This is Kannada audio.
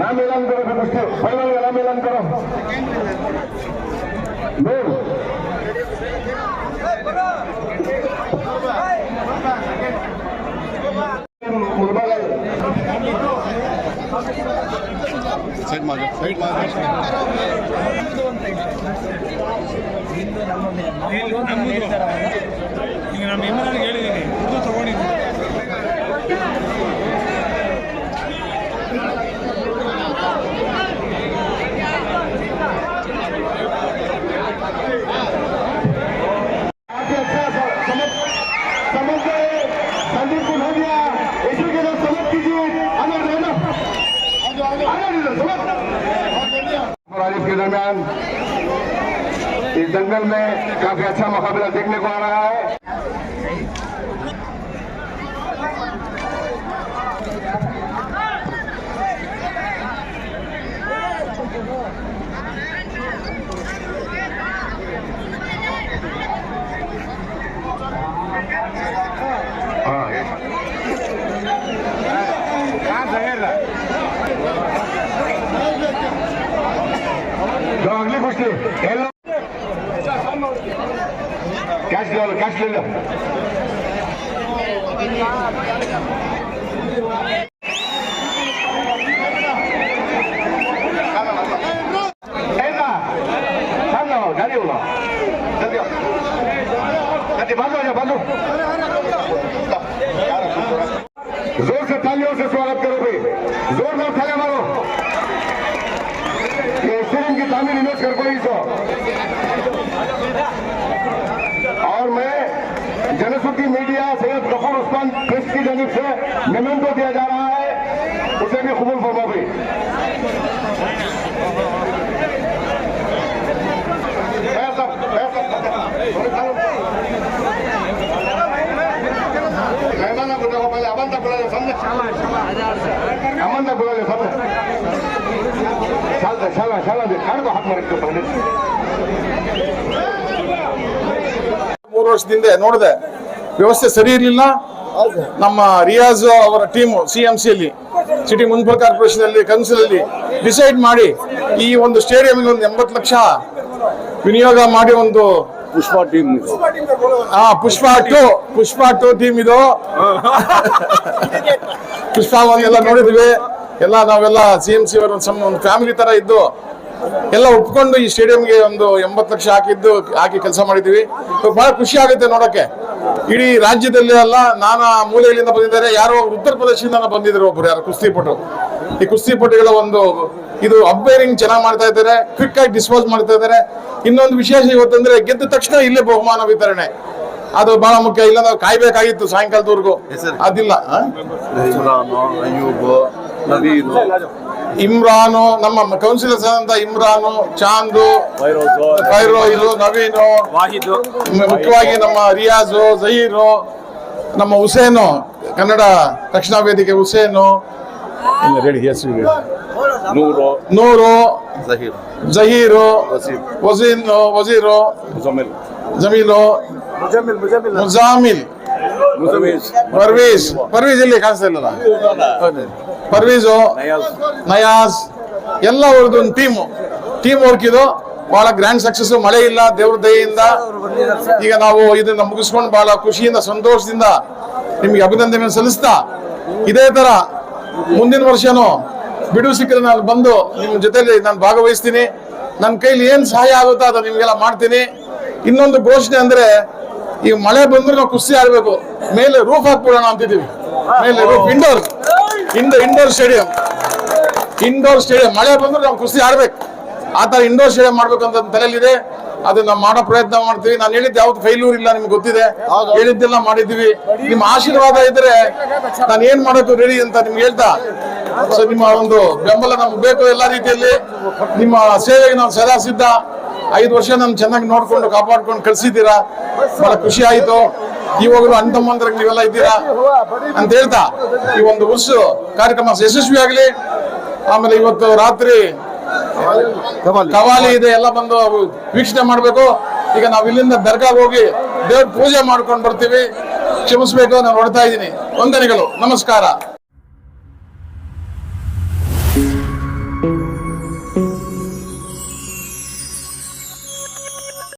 नाम ऐलान करो फिर उसके फाइनल का नाम ऐलान करो दो साइड मारो साइड मारो बारिश के दरमियान इस दंगल में काफ़ी अच्छा मुकाबला देखने को आ रहा है। हाँ। भरियल स्वागत करो भई ज़ोर मारो तामीर इन्वेस्ट कर कोई सो और मैं जनसुखी मीडिया सैयद गफूर उस्मान प्रेस की जानब से मेमेंटो दिया जा रहा है। उसे भी कबूल फरमा ऐसा, मेहमान देखो पहले अमन तक बुला लो सामने। अमन तक बुला लो सामने। ಮೂರು ಶಾಲಾ ಹಿಂದೆ ಮೂರು ವರ್ಷದಿಂದ ನೋಡಿದೆ ವ್ಯವಸ್ಥೆ ಸರಿ ಇರಲಿಲ್ಲ. ನಮ್ಮ ರಿಯಾಜ್ ಅವರ ಟೀಮು ಸಿ ಎಂ ಸಿಯಲ್ಲಿ ಸಿಟಿ ಮುನ್ಸಿಪಲ್ ಕಾರ್ಪೊರೇಷನ್ ಅಲ್ಲಿ ಕೌನ್ಸಿಲ್ ಅಲ್ಲಿ ಡಿಸೈಡ್ ಮಾಡಿ ಈ ಒಂದು ಸ್ಟೇಡಿಯಂಗೆ ಒಂದು ಎಂಬತ್ತು ಲಕ್ಷ ವಿನಿಯೋಗ ಮಾಡಿ ಒಂದು ಪುಷ್ಪ ಟೀಮ್ ಹಾ Pushpa two Pushpa two team ಇದು. ಪುಷ್ಪ ಎಲ್ಲ ನೋಡಿದ್ವಿ. ಎಲ್ಲ ನಾವೆಲ್ಲ ಸಿ ಎಂ ಸಿ ಅವರ ಒಂದು ಒಂದು ಫ್ಯಾಮಿಲಿ ತರ ಇದ್ದು ಎಲ್ಲ ಒಪ್ಕೊಂಡು ಈ ಸ್ಟೇಡಿಯಂಗೆ ಒಂದು ಎಂಬತ್ತು ಲಕ್ಷ ಹಾಕಿದ್ದು ಹಾಕಿ ಕೆಲಸ ಮಾಡಿದ್ದೀವಿ. ಬಹಳ ಖುಷಿ ಆಗುತ್ತೆ ನೋಡಕ್ಕೆ ಇಡೀ ರಾಜ್ಯದಲ್ಲಿ ಅಲ್ಲ ನಾನಾ ಮೂಲೆಗಳಿಂದ ಬಂದಿದ್ದಾರೆ. ಯಾರೋ ಉತ್ತರ ಪ್ರದೇಶದಿಂದ ಬಂದಿದ್ರು ಒಬ್ರು ಯಾರು ಕುಸ್ತಿಪಟು ಈ ಕುಸ್ತಿಪಟುಗಳ ಒಂದು ಇದು ಅಬ್ಬೈರಿಂಗ್ ಚೆನ್ನಾಗಿ ಮಾಡ್ತಾ ಇದ್ದಾರೆ ಕ್ವಿಕ್ ಆಗಿ ಡಿಸ್ಪೋಸ್ ಮಾಡ್ತಾ ಇದ್ದಾರೆ. ಇನ್ನೊಂದು ವಿಶೇಷ ಇವತ್ತಂದ್ರೆ ಗೆದ್ದ ತಕ್ಷಣ ಇಲ್ಲೇ ಬಹುಮಾನ ವಿತರಣೆ. ಅದು ಬಹಳ ಮುಖ್ಯ. ಇಲ್ಲ ನಾವು ಕಾಯ್ಬೇಕಾಗಿತ್ತು ಸಾಯಂಕಾಲದವರೆಗೂ. ಅದಿಲ್ಲ. ನವೀನು. ಇಮ್ರಾನು ನಮ್ಮ ಕೌನ್ಸಿಲರ್ಸ್ ಆದಂತ ಇಮ್ರಾನು ಚಾಂದು ಫೈರೋಜು ನವೀನು ವಾಹಿದು. ಮುಖ್ಯವಾಗಿ ನಮ್ಮ ರಿಯಾಜು ಜಹೀರು ನಮ್ಮ ಹುಸೇನು ಕನ್ನಡ ರಕ್ಷಣಾ ವೇದಿಕೆ ಹುಸೇನು. ಇಲ್ಲ ಹೇಳಿ ಹೆಸರು ನೂರು. ನೂರು ಜಹೀರ್. ಜಹೀರು ವಸೀಂ ವಸೀನ್ ವಜೀರು ಜಮೀಲು ಮುಜಾಮಿಲ್. ಪರ್ವೀಸ್ ಪರ್ವೀಸ್ ಇಲ್ಲಿ ಕಾಣಿಸ್ತಾ ಇಲ್ಲಲ್ಲ? ಪರ್ವೀಸು ನಯಾಜ್. ನಯಾಜ್ ಎಲ್ಲ ಅವ್ರದ್ದು ಒಂದು ಟೀಮು ಟೀಮ್ ವರ್ಕ್ ಇದು. ಬಹಳ ಗ್ರ್ಯಾಂಡ್ ಸಕ್ಸಸ್ ಮಳೆ ಇಲ್ಲ ದೇವ್ರ ದಯೆಯಿಂದ ಈಗ ನಾವು ಇದನ್ನ ಮುಗಿಸ್ಕೊಂಡು ಬಹಳ ಖುಷಿಯಿಂದ ಸಂತೋಷದಿಂದ ನಿಮ್ಗೆ ಅಭಿನಂದನೆ ಸಲ್ಲಿಸ್ತಾ ಇದೇ ತರ ಮುಂದಿನ ವರ್ಷನೂ ಬಿಡುವು ಸಿಕ್ಕರೆ ನಾನು ಬಂದು ನಿಮ್ಮ ಜೊತೆಲಿ ನಾನು ಭಾಗವಹಿಸ್ತೀನಿ. ನನ್ನ ಕೈಲಿ ಏನ್ ಸಹಾಯ ಆಗುತ್ತೋ ಅದು ನಿಮ್ಗೆಲ್ಲ ಮಾಡ್ತೀನಿ. ಇನ್ನೊಂದು ಘೋಷಣೆ ಅಂದ್ರೆ ಈಗ ಮಳೆ ಬಂದ್ರೆ ನಾವು ಖುಷಿ ಆಡ್ಬೇಕು ಮೇಲೆ ರೂಫ್ ಹಾಕ್ಬಿಡೋಣ ಅಂತಿದ್ದೀವಿ. ಮೇಲೆ ರೂಫ್ ಇಂಡೋರ್ ಇಂದ ಇಂಡೋರ್ ಸ್ಟೇಡಿಯಂ ಇಂಡೋರ್ ಸ್ಟೇಡಿಯಂ ಮಳೆ ಬಂದ್ರೆ ನಾವು ಕುಸ್ತಿ ಆಡ್ಬೇಕು. ಆ ತರ ಇಂಡೋರ್ ಸ್ಟೇಡಿಯಂ ಮಾಡ್ಬೇಕು ಅಂತ ತಲೆಯಲ್ಲಿದೆ. ಅದನ್ನ ನಾವು ಮಾಡೋ ಪ್ರಯತ್ನ ಮಾಡ್ತೀವಿ. ನಾನು ಹೇಳಿದ್ದು ಯಾವ್ದು ಫೈಲ್ಯೂರ್ ಇಲ್ಲ ನಿಮ್ಗೆ ಗೊತ್ತಿದೆ. ಹೇಳಿದ್ದೆಲ್ಲ ಮಾಡಿದ್ದೀವಿ. ನಿಮ್ಮ ಆಶೀರ್ವಾದ ಇದ್ರೆ ನಾನು ಏನ್ ಮಾಡೋದು ರೆಡಿ ಅಂತ ನಿಮ್ಗೆ ಹೇಳ್ತಾ. ಸೊ ನಿಮ್ಮ ಒಂದು ಬೆಂಬಲ ನಮ್ಗೆ ಬೇಕು ಎಲ್ಲ ರೀತಿಯಲ್ಲಿ. ನಿಮ್ಮ ಸೇವೆಗೆ ನಾವು ಸದಾ ಸಿದ್ಧ. ಐದು ವರ್ಷ ನಾನು ಚೆನ್ನಾಗಿ ನೋಡ್ಕೊಂಡು ಕಾಪಾಡ್ಕೊಂಡು ಕಳ್ಸಿದ್ದೀರಾ. ಬಹಳ ಖುಷಿ ಆಯ್ತು. ಇವಾಗಲೂ ಅಂತಮ್ಮಂದ್ರಿಗೆ ತಮ್ಮಂದ್ರಾಗ ನೀವೆಲ್ಲ ಇದ್ದೀರಾ ಅಂತ ಹೇಳ್ತಾ ಈ ಒಂದು ವರ್ಷ ಕಾರ್ಯಕ್ರಮ ಯಶಸ್ವಿ ಆಗಲಿ. ಆಮೇಲೆ ಇವತ್ತು ರಾತ್ರಿ ಕವಾಲಿ. ಇದೆ ಎಲ್ಲ ಬಂದು ವೀಕ್ಷಣೆ ಮಾಡಬೇಕು. ಈಗ ನಾವು ಇಲ್ಲಿಂದ ದರ್ಗಾಗ್ ಹೋಗಿ ದೇವ್ರ ಪೂಜೆ ಮಾಡ್ಕೊಂಡು ಬರ್ತೀವಿ. ಕ್ಷಮಿಸ್ಬೇಕು ನಾನು ಹೊಡ್ತಾ ಇದ್ದೀನಿ. ವಂದನೆಗಳು. ನಮಸ್ಕಾರ.